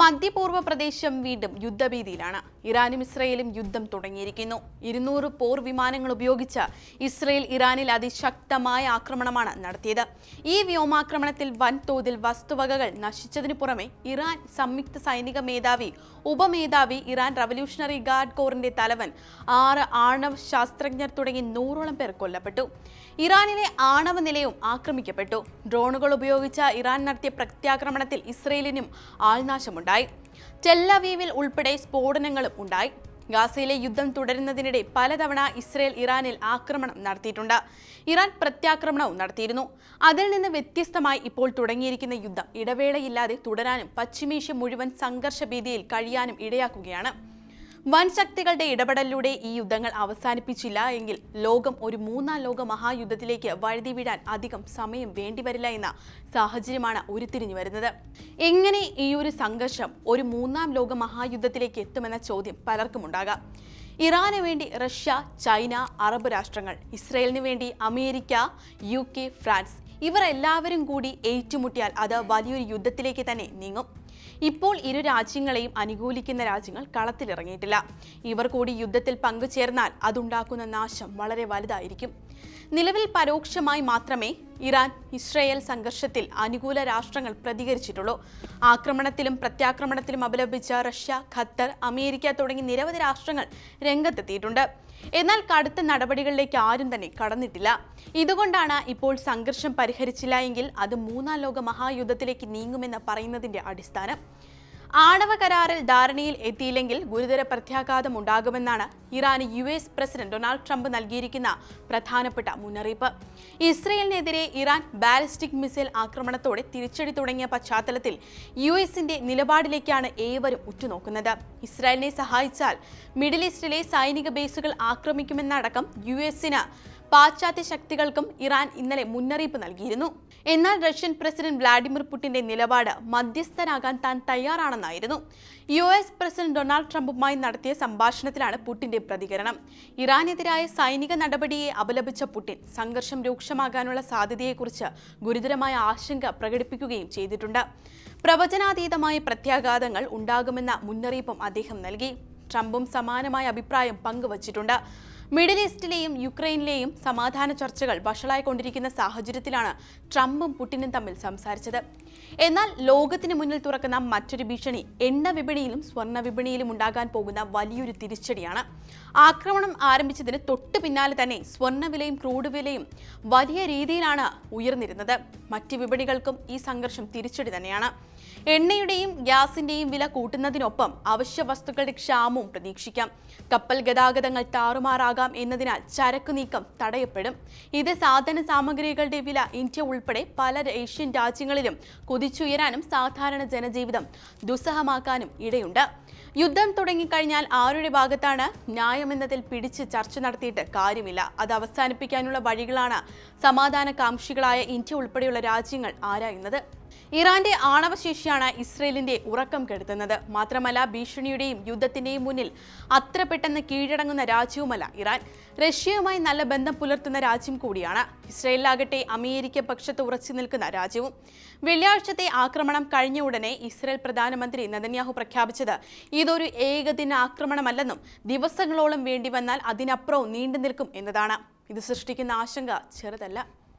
മധ്യപൂർവ പ്രദേശം വീണ്ടും യുദ്ധഭീതിയിലാണ്. ഇറാനും ഇസ്രയേലും യുദ്ധം തുടങ്ങിയിരിക്കുന്നു. ഇരുന്നൂറ് പോർ വിമാനങ്ങൾ ഉപയോഗിച്ച് ഇസ്രയേൽ ഇറാനിൽ അതിശക്തമായ ആക്രമണമാണ് നടത്തിയത്. ഈ വ്യോമാക്രമണത്തിൽ വൻതോതിൽ വസ്തുവകകൾ നശിച്ചതിനു പുറമെ ഇറാൻ സംയുക്ത സൈനിക മേധാവി ഉപമേധാവി ഇറാൻ റവല്യൂഷണറി ഗാർഡ് കോറിന്റെ തലവൻ ആറ് ആണവ ശാസ്ത്രജ്ഞർ തുടങ്ങി നൂറോളം പേർ കൊല്ലപ്പെട്ടു. ഇറാനിലെ ആണവ നിലയവും ആക്രമിക്കപ്പെട്ടു. ഡ്രോണുകൾ ഉപയോഗിച്ച ഇറാൻ നടത്തിയ പ്രത്യാക്രമണത്തിൽ ഇസ്രയേലിനും ആൾനാശമുണ്ടായി. ടെല്ലവീവിൽ ഉൾപ്പെടെ സ്ഫോടനങ്ങളും ഉണ്ടായി. ഗാസയിലെ യുദ്ധം തുടരുന്നതിനിടെ പലതവണ ഇസ്രയേൽ ഇറാനിൽ ആക്രമണം നടത്തിയിട്ടുണ്ട്. ഇറാൻ പ്രത്യാക്രമണവും നടത്തിയിരുന്നു. അതിൽ നിന്ന് വ്യത്യസ്തമായി ഇപ്പോൾ തുടങ്ങിയിരിക്കുന്ന യുദ്ധം ഇടവേളയില്ലാതെ തുടരാനും പശ്ചിമേഷ്യ മുഴുവൻ സംഘർഷ ഭീതിയിൽ കഴിയാനും ഇടയാക്കുകയാണ്. വൻ ശക്തികളുടെ ഇടപെടലിലൂടെ ഈ യുദ്ധങ്ങൾ അവസാനിപ്പിച്ചില്ല എങ്കിൽ ലോകം ഒരു മൂന്നാം ലോക മഹായുദ്ധത്തിലേക്ക് വഴുതി വീഴാൻ അധികം സമയം വേണ്ടിവരില്ല എന്ന സാഹചര്യമാണ് ഉരുത്തിരിഞ്ഞു വരുന്നത്. എങ്ങനെ ഈ ഒരു സംഘർഷം ഒരു മൂന്നാം ലോക മഹായുദ്ധത്തിലേക്ക് എത്തുമെന്ന ചോദ്യം പലർക്കും ഉണ്ടാകാം. ഇറാന് വേണ്ടി റഷ്യ ചൈന അറബ് രാഷ്ട്രങ്ങൾ ഇസ്രയേലിന് വേണ്ടി അമേരിക്ക യു ഫ്രാൻസ് ഇവർ എല്ലാവരും കൂടി ഏറ്റുമുട്ടിയാൽ അത് വലിയൊരു യുദ്ധത്തിലേക്ക് തന്നെ നീങ്ങും. ഇപ്പോൾ ഇരു രാജ്യങ്ങളെയും അനുകൂലിക്കുന്ന രാജ്യങ്ങൾ കളത്തിലിറങ്ങിയിട്ടില്ല. ഇവർ കൂടി യുദ്ധത്തിൽ പങ്കുചേർന്നാൽ അതുണ്ടാക്കുന്ന നാശം വളരെ വലുതായിരിക്കും. നിലവിൽ പരോക്ഷമായി മാത്രമേ ഇറാൻ ഇസ്രയേൽ സംഘർഷത്തിൽ അനുകൂല രാഷ്ട്രങ്ങൾ പ്രതികരിച്ചിട്ടുള്ളൂ. ആക്രമണത്തിലും പ്രത്യാക്രമണത്തിലും അപലപിച്ച റഷ്യ ഖത്തർ അമേരിക്ക തുടങ്ങി നിരവധി രാഷ്ട്രങ്ങൾ രംഗത്തെത്തിയിട്ടുണ്ട്. എന്നാൽ കടുത്ത നടപടികളിലേക്ക് ആരും തന്നെ കടന്നിട്ടില്ല. ഇതുകൊണ്ടാണ് ഇപ്പോൾ സംഘർഷം പരിഹരിച്ചില്ല എങ്കിൽ അത് മൂന്നാം ലോക മഹായുദ്ധത്തിലേക്ക് നീങ്ങുമെന്ന് പറയുന്നതിന്റെ അടിസ്ഥാനം. ആണവ കരാറിൽ ധാരണയിൽ എത്തിയില്ലെങ്കിൽ ഗുരുതര പ്രത്യാഘാതം ഉണ്ടാകുമെന്നാണ് Iran U S president Donald Trump നൽകിയിരിക്കുന്ന പ്രധാനപ്പെട്ട മുന്നറിയിപ്പ്. ഇസ്രയേലിനെതിരെ ഇറാൻ ബാലിസ്റ്റിക് മിസൈൽ ആക്രമണത്തോടെ തിരിച്ചടി തുടങ്ങിയ പശ്ചാത്തലത്തിൽ യു എസിന്റെ നിലപാടിലേക്കാണ് ഏവരും ഉറ്റുനോക്കുന്നത്. ഇസ്രായേലിനെ സഹായിച്ചാൽ മിഡിൽ ഈസ്റ്റിലെ സൈനിക ബേസുകൾ ആക്രമിക്കുമെന്നടക്കം യു എസിന് പാശ്ചാത്യ ശക്തികൾക്കും ഇറാൻ ഇന്നലെ മുന്നറിയിപ്പ് നൽകിയിരുന്നു. എന്നാൽ റഷ്യൻ പ്രസിഡന്റ് വ്ളാഡിമിർ പുടിന്റെ നിലപാട് മധ്യസ്ഥനാകാൻ താൻ തയ്യാറാണെന്നായിരുന്നു. യു എസ് പ്രസിഡന്റ് ഡൊണാൾഡ് ട്രംപുമായി നടത്തിയ സംഭാഷണത്തിലാണ് പുടിന്റെ പ്രതികരണം. ഇറാനെതിരായ സൈനിക നടപടിയെ അപലപിച്ച പുടിൻ സംഘർഷം രൂക്ഷമാകാനുള്ള സാധ്യതയെക്കുറിച്ച് ഗുരുതരമായ ആശങ്ക പ്രകടിപ്പിക്കുകയും ചെയ്തിട്ടുണ്ട്. പ്രവചനാതീതമായ പ്രത്യാഘാതങ്ങൾ ഉണ്ടാകുമെന്ന മുന്നറിയിപ്പും അദ്ദേഹം നൽകി. ട്രംപും സമാനമായ അഭിപ്രായം പങ്കുവച്ചിട്ടുണ്ട്. മിഡിൽ ഈസ്റ്റിലെയും യുക്രൈനിലെയും സമാധാന ചർച്ചകൾ വഷളായിക്കൊണ്ടിരിക്കുന്ന സാഹചര്യത്തിലാണ് ട്രംപും പുടിനും തമ്മിൽ സംസാരിച്ചത്. എന്നാൽ ലോകത്തിന് മുന്നിൽ തുറക്കുന്ന മറ്റൊരു ഭീഷണി എണ്ണ വിപണിയിലും സ്വർണ വിപണിയിലും ഉണ്ടാകാൻ പോകുന്ന വലിയൊരു തിരിച്ചടിയാണ്. ആക്രമണം ആരംഭിച്ചതിന് തൊട്ടു പിന്നാലെ തന്നെ സ്വർണ വിലയും ക്രൂഡ് വിലയും വലിയ രീതിയിലാണ് ഉയർന്നിരുന്നത്. മറ്റ് വിപണികൾക്കും ഈ സംഘർഷം തിരിച്ചടി തന്നെയാണ്. എണ്ണയുടെയും ഗ്യാസിന്റെയും വില കൂട്ടുന്നതിനൊപ്പം അവശ്യ വസ്തുക്കളുടെ ക്ഷാമവും പ്രതീക്ഷിക്കാം. കപ്പൽ ഗതാഗതങ്ങൾ താറുമാറാകാം എന്നതിനാൽ ചരക്ക് നീക്കം തടയപ്പെടും. ഇത് സാധന സാമഗ്രികളുടെ വില ഇന്ത്യ ഉൾപ്പെടെ പല ഏഷ്യൻ രാജ്യങ്ങളിലും കുതിച്ചുയരാനും സാധാരണ ജനജീവിതം ദുസ്സഹമാക്കാനും ഇടയുണ്ട്. യുദ്ധം തുടങ്ങിക്കഴിഞ്ഞാൽ ആരുടെ ഭാഗത്താണ് ന്യായമെന്നതിൽ പിടിച്ച് ചർച്ച നടത്തിയിട്ട് കാര്യമില്ല. അത് അവസാനിപ്പിക്കാനുള്ള വഴികളാണ് സമാധാനകാംക്ഷികളായ ഇന്ത്യ ഉൾപ്പെടെയുള്ള രാജ്യങ്ങൾ ആരായുന്നത്. ഇറാന്റെ ആണവശേഷിയാണ് ഇസ്രയേലിന്റെ ഉറക്കം കെടുത്തുന്നത്. മാത്രമല്ല ഭീഷണിയുടെയും യുദ്ധത്തിന്റെയും മുന്നിൽ അത്ര പെട്ടെന്ന് കീഴടങ്ങുന്ന രാജ്യവുമല്ല ഇറാൻ. റഷ്യയുമായി നല്ല ബന്ധം പുലർത്തുന്ന രാജ്യം കൂടിയാണ്. ഇസ്രയേലിലാകട്ടെ അമേരിക്ക പക്ഷത്ത് ഉറച്ചു നിൽക്കുന്ന രാജ്യവും. വെള്ളിയാഴ്ചത്തെ ആക്രമണം കഴിഞ്ഞ ഉടനെ ഇസ്രയേൽ പ്രധാനമന്ത്രി നദന്യാഹു പ്രഖ്യാപിച്ചത് ഇതൊരു ഏകദിന ആക്രമണമല്ലെന്നും ദിവസങ്ങളോളം വേണ്ടി വന്നാൽ അതിനപ്പുറവും നീണ്ടു നിൽക്കും എന്നതാണ്. ഇത് സൃഷ്ടിക്കുന്ന ആശങ്ക ചെറുതല്ല.